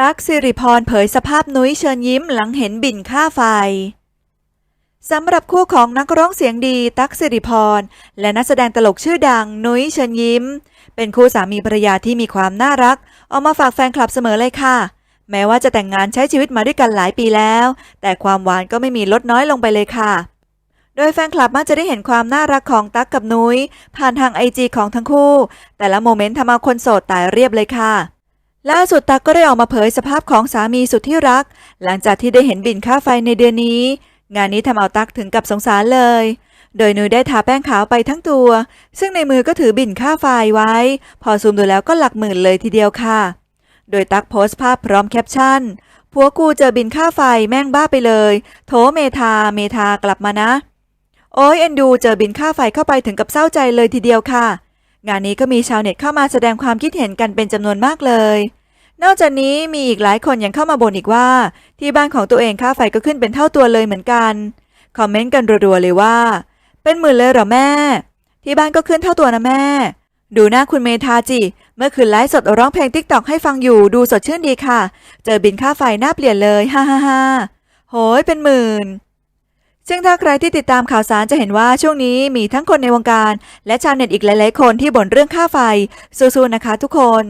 ตั๊กสิริพรเผยสภาพนุ้ยเชิญยิ้มหลังเห็นบินค่าไฟสำหรับคู่ของนักร้องเสียงดีตั๊กสิริพร และนักแสดงตลกชื่อดังนุ้ยเชิญยิ้ม เป็นคู่สามีภรรยาที่มีความน่ารักเอามาฝากแฟนคลับเสมอเลยค่ะ แม้ว่าจะแต่งงานใช้ชีวิตมาด้วยกันหลายปีแล้ว แต่ความหวานก็ไม่มีลดน้อยลงไปเลยค่ะ โดยแฟนคลับมักจะได้เห็นความน่ารักของตั๊กกับนุ้ยผ่านทางไอจีของทั้งคู่ แต่ละโมเมนต์ทำเอาคนโสดตายเรียบเลยค่ะ ล่าสุดตั๊กก็ได้ออกมาเผยสภาพของสามีสุดที่รัก หลังจากที่ได้เห็นบินค่าไฟในเดือนนี้ งานนี้ทำเอาตั๊กถึงกับสงสารเลย โดยนุ้ยได้ทาแป้งขาวไปทั้งตัว ซึ่งในมือก็ถือบินค่าไฟไว้ พอซูมดูแล้วก็หลักหมื่นเลยทีเดียวค่ะ โดยตั๊กโพสต์ภาพพร้อมแคปชั่นผัวกูเจอบินค่าไฟแม่งบ้าไปเลย โถเมทาเมทากลับมานะ โอ้ยเอ็นดูเจอบินค่าไฟเข้าไปถึงกับเศร้าใจเลยทีเดียวค่ะ งานนี้ก็มีชาวเน็ตเข้ามาแสดงความคิดเห็นกันเป็นจำนวนมากเลย นอกจากนี้มีอีกหลายคนยังเข้ามาบ่นอีกว่า ที่บ้านของตัวเองค่าไฟก็ขึ้นเป็นเท่าตัวเลยเหมือนกัน คอมเมนต์กันรัวๆเลยว่า เป็นหมื่นเลยเหรอแม่ ที่บ้านก็ขึ้นเท่าตัวนะแม่ ดูหน้าคุณเมธาจิ เมื่อคืนไลฟ์สดร้องเพลงติ๊กตอกให้ฟังอยู่ดูสดชื่นดีค่ะ เจอบินค่าไฟหน้าเปลี่ยนเลยฮ่าฮ่าฮ่าโหยเป็นหมื่น ซึ่งถ้าใครที่ติดตามข่าวสารจะเห็นว่าช่วงนี้มีทั้งคนในวงการ และชาวเน็ตอีกหลายๆคนที่บ่นเรื่องค่าไฟสู้ๆนะคะ ทุกคน